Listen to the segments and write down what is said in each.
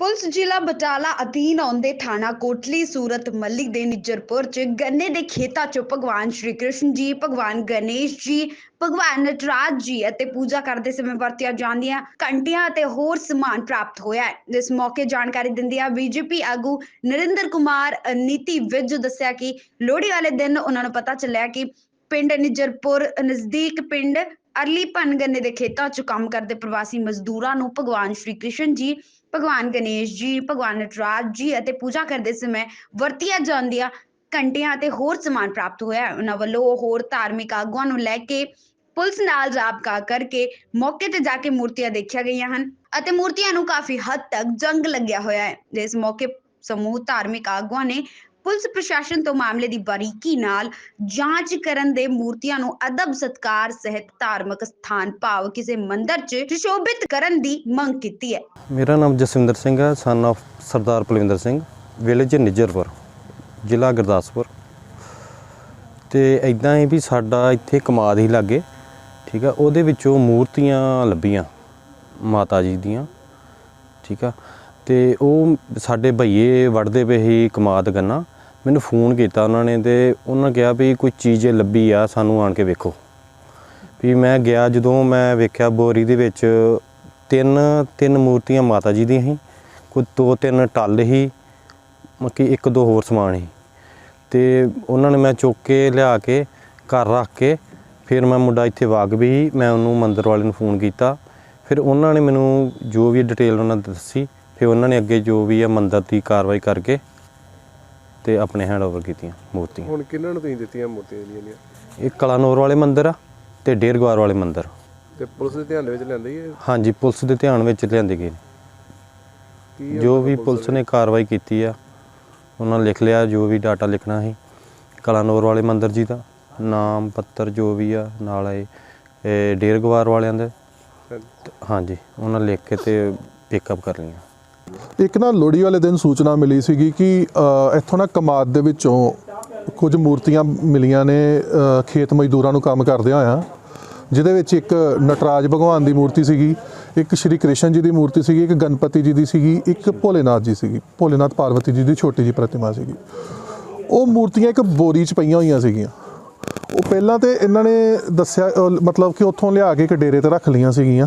Police ਜ਼ਿਲ੍ਹਾ ਬਟਾਲਾ ਅਧੀਨ ਆਉਂਦੇ ਥਾਣਾ ਕੋਟਲੀ, ਸੂਰਤ ਮੱਲੀ ਦੇ ਨਿਜਰਪੁਰ ਚ ਗੰਨੇ ਦੇ ਖੇਤਾਂ ਚ ਭਗਵਾਨ ਸ਼੍ਰੀ ਕ੍ਰਿਸ਼ਨ ਜੀ, ਭਗਵਾਨ ਗਣੇਸ਼ ਜੀ, ਭਗਵਾਨ ਨਟਰਾਜ ਜੀ ਅਤੇ ਪੂਜਾ ਕਰਦੇ ਸਮੇਂ ਵਰਤੀਆਂ ਜਾਂਦੀਆਂ ਘੰਟੀਆਂ ਅਤੇ ਹੋਰ ਸਮਾਨ ਪ੍ਰਾਪਤ ਹੋਇਆ ਹੈ। ਇਸ ਮੌਕੇ ਜਾਣਕਾਰੀ ਦਿੰਦਿਆਂ ਬੀਜੇਪੀ ਆਗੂ ਨਰਿੰਦਰ ਕੁਮਾਰ ਨੀਤੀ ਵਿਜ ਦੱਸਿਆ ਕਿ ਲੋਹੜੀ ਵਾਲੇ ਦਿਨ ਉਹਨਾਂ ਨੂੰ ਪਤਾ ਚੱਲਿਆ ਕਿ ਪਿੰਡ ਨਿਜਰਪੁਰ ਨਜ਼ਦੀਕ ਪਿੰਡ ਅਰਲੀ ਭਨ ਗੰਨੇ ਦੇ ਖੇਤਾਂ 'ਚ ਕੰਮ ਕਰਦੇ ਪ੍ਰਵਾਸੀ ਮਜ਼ਦੂਰਾਂ ਨੂੰ ਭਗਵਾਨ ਸ਼੍ਰੀ ਕ੍ਰਿਸ਼ਨ ਜੀ ਭਗਵਾਨ ਗਣੇਸ਼ ਜੀ, ਭਗਵਾਨ ਨਟਰਾਜ ਜੀ ਅਤੇ ਪੂਜਾ ਕਰਦੇ ਸਮੇਂ ਵਰਤੀਆਂ ਜਾਂਦੀਆਂ ਘੰਟੀਆਂ ਅਤੇ ਹੋਰ ਸਮਾਨ ਪ੍ਰਾਪਤ ਹੋਇਆ ਹੈ। ਉਹਨਾਂ ਵੱਲੋਂ ਹੋਰ ਧਾਰਮਿਕ ਆਗੂਆਂ ਨੂੰ ਲੈ ਕੇ ਪੁਲਿਸ ਨਾਲ ਰਾਬਤਾ ਕਰਕੇ ਮੌਕੇ ਤੇ ਜਾ ਕੇ ਮੂਰਤੀਆਂ ਦੇਖੀਆਂ ਗਈਆਂ ਹਨ ਅਤੇ ਮੂਰਤੀਆਂ ਨੂੰ ਕਾਫੀ ਹੱਦ ਤੱਕ ਜੰਗ ਲੱਗਿਆ ਹੋਇਆ ਹੈ ਇਸ ਮੌਕੇ ਸਮੂਹ ਧਾਰਮਿਕ ਆਗੂਆਂ ਨੇ ਪੁਲਿਸ ਪ੍ਰਸ਼ਾਸਨ ਤੋਂ ਮਾਮਲੇ ਦੀ ਬਾਰੀਕੀ ਨਾਲ ਜਾਂਚ ਕਰਨ ਦੇ ਮੂਰਤੀਆਂ ਨੂੰ ਅਦਬ ਸਤਕਾਰ ਸਹਿਤ ਧਾਰਮਿਕ ਸਥਾਨ ਭਾਵ ਕਿਸੇ ਮੰਦਿਰ 'ਚ ਸੁਸ਼ੋਭਿਤ ਕਰਨ ਦੀ ਮੰਗ ਕੀਤੀ ਹੈ। ਮੇਰਾ ਨਾਮ ਜਸਵਿੰਦਰ ਸਿੰਘ ਹੈ son of Sardar Palwinder Singh village Nijarpur, ਜ਼ਿਲ੍ਹਾ ਗੁਰਦਾਸਪੁਰ। ਤੇ ਇਦਾਂ ਹੀ ਵੀ ਸਾਡਾ ਇੱਥੇ ਕਮਾਦ ਹੀ ਲੱਗੇ, ਠੀਕ ਆ, ਉਹਦੇ ਵਿੱਚੋਂ ਮੂਰਤੀਆਂ ਲੱਭੀਆਂ ਮਾਤਾ ਜੀ ਦੀਆਂ, ਠੀਕ ਆ। ਤੇ ਉਹ ਸਾਡੇ ਭਈਏ ਵੜਦੇ ਪਏ ਸੀ ਕਮਾਦ ਗੰਨਾ ਮੈਨੂੰ ਫੋਨ ਕੀਤਾ ਉਹਨਾਂ ਨੇ ਤੇ ਉਹਨਾਂ ਕਿਹਾ ਵੀ ਕੋਈ ਚੀਜ਼ ਲੱਭੀ ਆ ਸਾਨੂੰ ਆਣ ਕੇ ਵੇਖੋ। ਵੀ ਮੈਂ ਗਿਆ ਜਦੋਂ ਮੈਂ ਵੇਖਿਆ ਬੋਰੀ ਦੇ ਵਿੱਚ ਤਿੰਨ ਤਿੰਨ ਮੂਰਤੀਆਂ ਮਾਤਾ ਜੀ ਦੀਆਂ ਸੀ ਕੋਈ ਦੋ ਤਿੰਨ ਟੱਲ ਸੀ ਮੱਕੀ ਇੱਕ ਦੋ ਹੋਰ ਸਮਾਨ ਸੀ। ਤੇ ਉਹਨਾਂ ਨੇ ਮੈਂ ਚੁੱਕ ਕੇ ਲਿਆ ਕੇ ਘਰ ਰੱਖ ਕੇ ਫਿਰ ਮੈਂ ਮੁੰਡਾ ਇੱਥੇ ਵਾਗ ਵੀ ਸੀ, ਮੈਂ ਉਹਨੂੰ ਮੰਦਰ ਵਾਲੇ ਨੂੰ ਫੋਨ ਕੀਤਾ। ਫਿਰ ਉਹਨਾਂ ਨੇ ਮੈਨੂੰ ਜੋ ਵੀ ਡਿਟੇਲ ਉਹਨਾਂ ਦੱਸੀ ਫਿਰ ਉਹਨਾਂ ਨੇ ਅੱਗੇ ਜੋ ਵੀ ਆ ਮੰਦਰ ਦੀ ਕਾਰਵਾਈ ਕਰਕੇ ਤੇ ਆਪਣੇ ਹੈਂਡਓਵਰ ਕੀਤੀਆਂ ਮੂਰਤੀਆਂ। ਹੁਣ ਕਿਹਨਾਂ ਨੂੰ ਤੁਸੀਂ ਦਿੱਤੀਆਂ ਮੂਰਤੀਆਂ ਜਿਹੜੀਆਂ ਨੇ ਇਹ ਕਲਾਨੌਰ ਵਾਲੇ ਮੰਦਿਰ ਆ ਤੇ ਡੇਰਗਵਾਰ ਵਾਲੇ ਮੰਦਿਰ ਤੇ ਪੁਲਿਸ ਦੇ ਧਿਆਨ ਦੇ ਵਿੱਚ ਲੈਂਦੀ ਹੈ ਹਾਂਜੀ ਪੁਲਿਸ ਦੇ ਧਿਆਨ ਵਿੱਚ ਲਿਆਂਦੇ ਗਏ ਨੇ। ਜੋ ਵੀ ਪੁਲਿਸ ਨੇ ਕਾਰਵਾਈ ਕੀਤੀ ਆ ਉਹਨਾਂ ਲਿਖ ਲਿਆ ਜੋ ਵੀ ਡਾਟਾ ਲਿਖਣਾ ਸੀ। ਕਲਾਨੌਰ ਵਾਲੇ ਮੰਦਿਰ ਜੀ ਦਾ ਨਾਮ ਪੱਤਰ ਜੋ ਵੀ ਆ ਨਾਲ ਇਹ ਇਹ ਡੇਰਗਵਾਰ ਵਾਲਿਆਂ ਦੇ। ਹਾਂਜੀ। ਉਹਨਾਂ ਲਿਖ ਕੇ ਤੇ ਪਿਕਅਪ ਕਰ ਲਈਆਂ। ਇੱਕ ਨਾ ਲੋਹੜੀ ਵਾਲੇ ਦਿਨ ਸੂਚਨਾ ਮਿਲੀ ਸੀਗੀ ਕਿ ਇੱਥੋਂ ਨਾ ਕਮਾਦ ਦੇ ਵਿੱਚੋਂ ਕੁਝ ਮੂਰਤੀਆਂ ਮਿਲੀਆਂ ਨੇ ਖੇਤ ਮਜ਼ਦੂਰਾਂ ਨੂੰ ਕੰਮ ਕਰਦੇ ਹੋਇਆ, ਜਿਹਦੇ ਵਿੱਚ ਇੱਕ ਨਟਰਾਜ ਭਗਵਾਨ ਦੀ ਮੂਰਤੀ ਸੀਗੀ, ਇੱਕ ਸ਼੍ਰੀ ਕ੍ਰਿਸ਼ਨ ਜੀ ਦੀ ਮੂਰਤੀ ਸੀਗੀ, ਇੱਕ ਗਣਪਤੀ ਜੀ ਦੀ ਸੀਗੀ, ਇੱਕ ਭੋਲੇਨਾਥ ਜੀ ਸੀਗੀ, ਭੋਲੇਨਾਥ ਪਾਰਵਤੀ ਜੀ ਦੀ ਛੋਟੀ ਜੀ ਪ੍ਰਤਿਮਾ ਸੀਗੀ। ਉਹ ਮੂਰਤੀਆਂ ਇੱਕ ਬੋਰੀ 'ਚ ਪਈਆਂ ਹੋਈਆਂ ਸੀਗੀਆਂ। ਉਹ ਪਹਿਲਾਂ ਤੇ ਇਹਨਾਂ ਨੇ ਦੱਸਿਆ ਮਤਲਬ ਕਿ ਉੱਥੋਂ ਲਿਆ ਕੇ ਇੱਕ ਡੇਰੇ ਤੇ ਰੱਖ ਲਈਆਂ ਸੀਗੀਆਂ।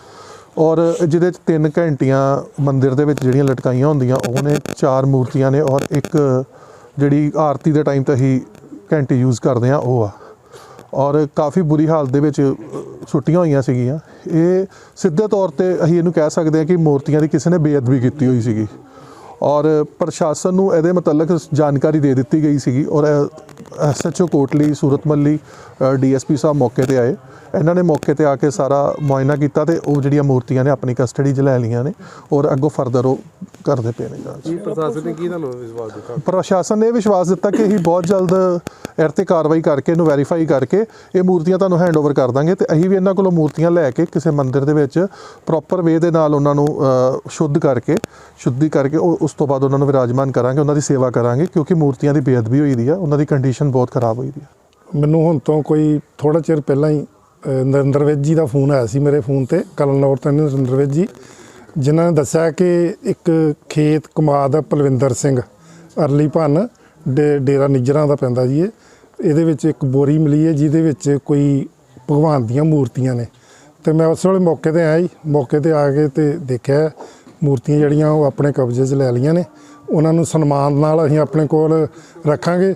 ਔਰ ਜਿਹਦੇ 'ਚ ਤਿੰਨ ਘੰਟੀਆਂ ਮੰਦਿਰ ਦੇ ਵਿੱਚ ਜਿਹੜੀਆਂ ਲਟਕਾਈਆਂ ਹੁੰਦੀਆਂ ਉਹ ਨੇ ਚਾਰ ਮੂਰਤੀਆਂ ਨੇ ਔਰ ਇੱਕ ਜਿਹੜੀ ਆਰਤੀ ਦੇ ਟਾਈਮ ਤੇ ਅਸੀਂ ਘੰਟੀ ਯੂਜ਼ ਕਰਦੇ ਆ ਉਹ ਆ। ਔਰ ਕਾਫੀ ਬੁਰੀ ਹਾਲਤ ਦੇ ਵਿੱਚ ਅ, ਸੁੱਟੀਆਂ ਹੋਈਆਂ ਸੀਗੀਆਂ। ਇਹ ਸਿੱਧੇ ਤੌਰ ਤੇ ਅਸੀਂ ਇਹਨੂੰ ਕਹਿ ਸਕਦੇ ਹਾਂ ਕਿ ਮੂਰਤੀਆਂ ਦੀ ਕਿਸੇ ਨੇ ਬੇਅਦਬੀ ਕੀਤੀ ਹੋਈ ਸੀਗੀ। ਔਰ ਪ੍ਰਸ਼ਾਸਨ ਨੂੰ ਇਹਦੇ ਮੁਤਲਕ ਜਾਣਕਾਰੀ ਦੇ ਦਿੱਤੀ ਗਈ ਸੀਗੀ। ਔਰ ਐਸਐਚਓ ਕੋਟਲੀ ਸੂਰਤ ਸੂਰਤਮੱਲੀ ਡੀਐਸਪੀ ਸਾਹਿਬ ਮੌਕੇ ਤੇ ਆਏ। ਇਹਨਾਂ ਨੇ ਮੌਕੇ ਤੇ ਆ ਕੇ ਸਾਰਾ ਮੁਆਇਨਾ ਕੀਤਾ ਤੇ ਉਹ ਜਿਹੜੀਆਂ ਮੂਰਤੀਆਂ ਨੇ ਆਪਣੀ ਕਸਟਡੀ 'ਚ ਲੈ ਲਈਆਂ ਨੇ ਔਰ ਅੱਗੋਂ ਫਰਦਰ ਉਹ ਕਰਦੇ ਪਏ ਨੇ ਜਾਂਚ। ਪ੍ਰਸ਼ਾਸਨ ਨੇ ਕੀ ਤੁਹਾਨੂੰ ਵਿਸ਼ਵਾਸ ਦਿੱਤਾ? ਪ੍ਰਸ਼ਾਸਨ ਨੇ ਇਹ ਵਿਸ਼ਵਾਸ ਦਿੱਤਾ ਕਿ ਅਸੀਂ ਬਹੁਤ ਜਲਦ ਇਹ ਤੇ ਕਾਰਵਾਈ ਕਰਕੇ ਇਹਨੂੰ ਵੈਰੀਫਾਈ ਕਰਕੇ ਇਹ ਮੂਰਤੀਆਂ ਤੁਹਾਨੂੰ ਹੈਂਡਓਵਰ ਕਰ ਦਾਂਗੇ ਤੇ ਅਸੀਂ ਵੀ ਇਹਨਾਂ ਕੋਲੋਂ ਮੂਰਤੀਆਂ ਲੈ ਕੇ ਕਿਸੇ ਮੰਦਿਰ ਦੇ ਵਿੱਚ ਪ੍ਰੋਪਰ ਵੇ ਦੇ ਨਾਲ ਉਹਨਾਂ ਨੂੰ ਅ, ਸ਼ੁੱਧ ਕਰਕੇ ਸ਼ੁੱਧੀ ਕਰਕੇ ਉਹ ਉਸ ਤੋਂ ਬਾਅਦ ਉਹਨਾਂ ਨੂੰ ਵਿਰਾਜਮਾਨ ਕਰਾਂਗੇ ਉਹਨਾਂ ਦੀ ਸੇਵਾ ਕਰਾਂਗੇ ਕਿਉਂਕਿ ਮੂਰਤੀਆਂ ਦੀ ਬੇਅਦਬੀ ਹੋਈ ਦੀ ਆ ਉਹਨਾਂ ਦੀ ਕੰਡੀਸ਼ਨ ਬਹੁਤ ਖਰਾਬ ਹੋਈ ਦੀ ਆ। ਮੈਨੂੰ ਹੁਣ ਤੋਂ ਕੋਈ ਥੋੜਾ ਚਿਰ ਪਹਿਲਾਂ ਹੀ ਨਰਿੰਦਰ ਵਿਜ ਜੀ ਦਾ ਫੋਨ ਆਇਆ ਸੀ ਮੇਰੇ ਫੋਨ ਤੇ ਕਲਨੌਰ ਤੋਂ ਨਰਿੰਦਰ ਵਿਜ ਜੀ, ਜਿਨ੍ਹਾਂ ਨੇ ਦੱਸਿਆ ਕਿ ਇੱਕ ਖੇਤ ਕਮਾਦ ਹੈ ਪਲਵਿੰਦਰ ਸਿੰਘ, ਅਰਲੀ ਭੰਨ, ਡੇ- ਡੇਰਾ ਨਿੱਜਰਾਂ ਦਾ ਪੈਂਦਾ ਜੀ ਇਹ। ਇਹਦੇ ਵਿੱਚ ਇੱਕ ਬੋਰੀ ਮਿਲੀ ਹੈ, ਜਿਹਦੇ ਵਿੱਚ ਕੋਈ ਭਗਵਾਨ ਦੀਆਂ ਮੂਰਤੀਆਂ ਨੇ। ਤੇ ਮੈਂ ਉਸ ਵੇਲੇ ਮੌਕੇ ਤੇ ਆਇਆ ਜੀ, ਮੌਕੇ ਤੇ ਆ ਕੇ ਤੇ ਦੇਖਿਆ, ਮੂਰਤੀਆਂ ਜਿਹੜੀਆਂ ਉਹ ਆਪਣੇ ਕਬਜ਼ੇ 'ਚ ਲੈ ਲਈਆਂ ਨੇ। ਉਹਨਾਂ ਨੂੰ ਸਨਮਾਨ ਨਾਲ ਅਸੀਂ ਆਪਣੇ ਕੋਲ ਰੱਖਾਂਗੇ।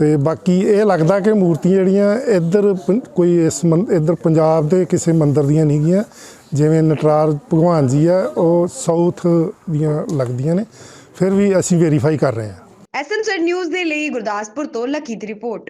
ਤੇ ਬਾਕੀ ਇਹ ਲੱਗਦਾ ਕਿ ਮੂਰਤੀਆਂ ਜਿਹੜੀਆਂ ਇੱਧਰ ਪੰ- ਕੋਈ ਇਸ ਮੰ- ਇੱਧਰ ਪੰਜਾਬ ਦੇ ਕਿਸੇ ਮੰਦਿਰ ਦੀਆਂ ਨਹੀਂ ਗੀਆਂ ਜਿਵੇਂ ਨਟਰਾਜ ਭਗਵਾਨ ਜੀ ਆ, ਉਹ ਸਾਊਥ ਦੀਆਂ ਲੱਗਦੀਆਂ ਨੇ। ਫਿਰ ਵੀ ਅਸੀਂ ਵੈਰੀਫਾਈ ਕਰ ਰਹੇ ਹਾਂ। ਐਸਐਮਜ਼ੈਡ ਨਿਊਜ਼ ਦੇ ਲਈ ਗੁਰਦਾਸਪੁਰ ਤੋਂ ਲਕੀ ਦੀ ਰਿਪੋਰਟ।